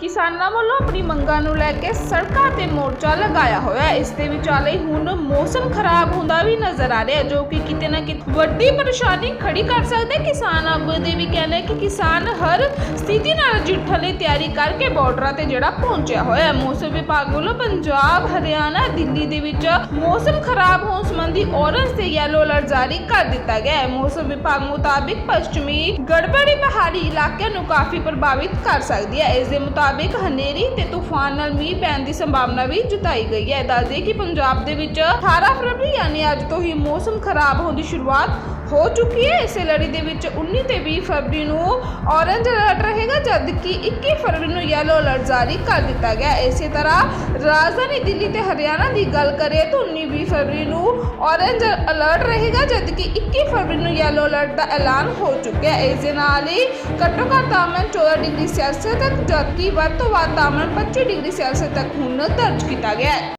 ਕਿਸਾਨਾਂ ਵੱਲੋਂ ਆਪਣੀ ਮੰਗਾਂ ਨੂੰ ਲੈ ਕੇ ਸੜਕਾਂ ਤੇ ਮੋਰਚਾ ਲਗਾਇਆ ਹੋਇਆ ਹੈ। ਇਸ ਦੇ ਵਿਚਾਲੇ ਹੁਣ ਮੌਸਮ ਖਰਾਬ ਹੁੰਦਾ ਵੀ ਨਜ਼ਰ ਆ ਰਿਹਾ ਜੋ ਕਿ ਕਿਤੇ ਨਾ ਕਿਤੇ ਵੱਡੀ ਪਰੇਸ਼ਾਨੀ ਖੜੀ ਕਰ ਸਕਦਾ ਕਿਸਾਨ ਆਗੂ ਦੇ ਵੀ ਕਹਿਣਾ ਕਿ ਕਿਸਾਨ ਹਰ ਸਥਿਤੀ ਨਾਲ ਨਜਿੱਠਣ ਲਈ ਤਿਆਰੀ ਕਰਕੇ ਬਾਰਡਰਾਂ ਤੇ ਜਿਹੜਾ ਪਹੁੰਚਿਆ ਹੋਇਆ ਹੈ। ਮੌਸਮ ਵਿਭਾਗ ਵੱਲੋਂ ਪੰਜਾਬ, ਹਰਿਆਣਾ, ਦਿੱਲੀ ਦੇ ਵਿੱਚ ਮੌਸਮ ਖਰਾਬ ਹੋਣ ਸੰਬੰਧੀ ਔਰੰਜ ਤੇ ਯੈਲੋ ਅਲਰਟ ਜਾਰੀ ਕਰ ਦਿੱਤਾ ਗਿਆ ਹੈ। ਮੌਸਮ ਵਿਭਾਗ ਮੁਤਾਬਿਕ ਪੱਛਮੀ, ਗੜਬੜੀ ਪਹਾੜੀ ਇਲਾਕਿਆਂ ਨੂੰ ਕਾਫੀ ਪ੍ਰਭਾਵਿਤ ਕਰ ਸਕਦੀ ਹੈ। ਇਸ ਦੇ ਮੁਤਾਬਿਕ ਮੁਤਾਬਿਕ ਹਨੇਰੀ ਤੇ ਤੂਫਾਨ ਨਾਲ ਮੀਂਹ ਪੈਣ ਦੀ ਸੰਭਾਵਨਾ ਵੀ ਜਤਾਈ ਗਈ ਹੈ। ਦੱਸਦੇ ਕਿ ਪੰਜਾਬ ਦੇ ਵਿੱਚ 18 ਫਰਵਰੀ, ਯਾਨੀ ਅੱਜ ਤੋਂ ਹੀ ਮੌਸਮ ਖਰਾਬ ਹੋਣ ਦੀ ਸ਼ੁਰੂਆਤ ਹੋ ਚੁੱਕੀ ਹੈ। ਇਸੇ ਲੜੀ ਦੇ ਵਿੱਚ 19 ਤੇ 20 ਫਰਵਰੀ ਨੂੰ ਔਰੰਜ ਅਲਰਟ ਰਹੇਗਾ, ਜਦਕਿ 21 ਫਰਵਰੀ ਨੂੰ ਯੈਲੋ ਅਲਰਟ ਜਾਰੀ ਕਰ ਦਿੱਤਾ ਗਿਆ। ਇਸੇ ਤਰ੍ਹਾਂ ਰਾਜਧਾਨੀ ਦਿੱਲੀ ਤੇ ਹਰਿਆਣਾ ਦੀ ਗੱਲ ਕਰੀਏ ਤਾਂ 19 20 ਫਰਵਰੀ ਨੂੰ ਔਰੰਜ ਅਲਰਟ ਰਹੇਗਾ, ਜਦਕਿ 21 ਫਰਵਰੀ ਨੂੰ ਯੈਲੋ ਅਲਰਟ ਦਾ ਐਲਾਨ ਹੋ ਚੁੱਕਿਆ ਹੈ। ਇਸ ਦੇ ਨਾਲ ਹੀ ਘੱਟੋ ਘੱਟ ਤਾਪਮਾਨ 14 ਡਿਗਰੀ ਸੈਲਸੀਅਸ ਤੱਕ, ਜਦਕਿ ਵੱਧ ਤੋਂ ਵੱਧ ਤਾਪਮਾਨ 25 ਡਿਗਰੀ ਸੈਲਸੀਅਸ ਤੱਕ ਹੁਣ ਦਰਜ ਕੀਤਾ ਗਿਆ ਹੈ।